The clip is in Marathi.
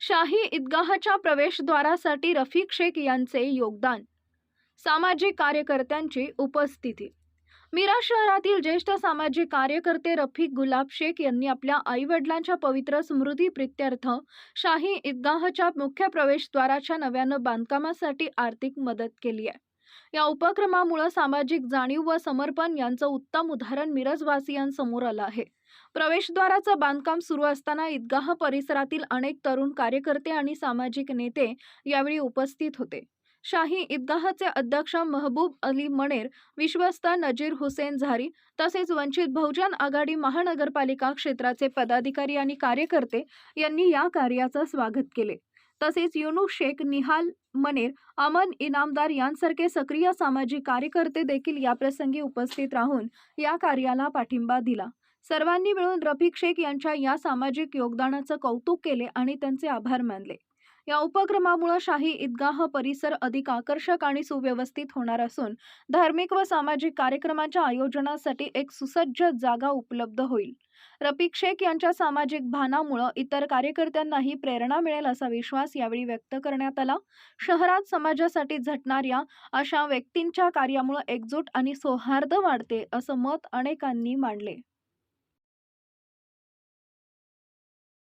शाही ईदगाहच्या प्रवेशद्वारासाठी रफिक शेख यांचे योगदान. सामाजिक कार्यकर्त्यांची उपस्थिती. मीरा शहरातील ज्येष्ठ सामाजिक कार्यकर्ते रफिक गुलाब शेख यांनी आपल्या आईवडिलांच्या पवित्र स्मृती प्रित्यर्थ शाही ईदगाहच्या मुख्य प्रवेशद्वाराच्या नव्यानं बांधकामासाठी आर्थिक मदत केली आहे. या उपक्रमामुळे सामाजिक जाणीव व समर्पण यांचं उत्तम उदाहरण मिरजवासियांसमोर आलं आहे. प्रवेशद्वाराचं बांधकाम सुरू असताना ईदगाह परिसरातील अनेक तरुण कार्यकर्ते आणि सामाजिक नेते यावेळी उपस्थित होते. शाही ईदगाहचे अध्यक्ष महबूब अली मणेर विश्वस्त नजीर हुसेन झारी तसेच वंचित बहुजन आघाडी महानगरपालिका क्षेत्राचे पदाधिकारी आणि कार्यकर्ते यांनी या कार्याचं स्वागत केले. तसेच युनू शेख निहाल मनेर अमन इनामदार यांसारखे सक्रिय सामाजिक कार्यकर्ते देखील याप्रसंगी उपस्थित राहून या कार्याला पाठिंबा दिला. सर्वांनी मिळून रफिक शेख यांच्या या सामाजिक योगदानाचं कौतुक केले आणि त्यांचे आभार मानले. या उपक्रमामुळे शाही ईदगाह परिसर अधिक आकर्षक आणि सुव्यवस्थित होणार असून धार्मिक व सामाजिक कार्यक्रमाच्या आयोजनासाठी एक सुसज्ज जागा उपलब्ध होईल. रफिक शेख यांच्या सामाजिक भानामुळं इतर कार्यकर्त्यांनाही प्रेरणा मिळेल असा विश्वास यावेळी व्यक्त करण्यात आला. शहरात समाजासाठी झटणाऱ्या अशा व्यक्तींच्या कार्यामुळे एकजूट आणि सौहार्द वाढते असं मत अनेकांनी मांडले.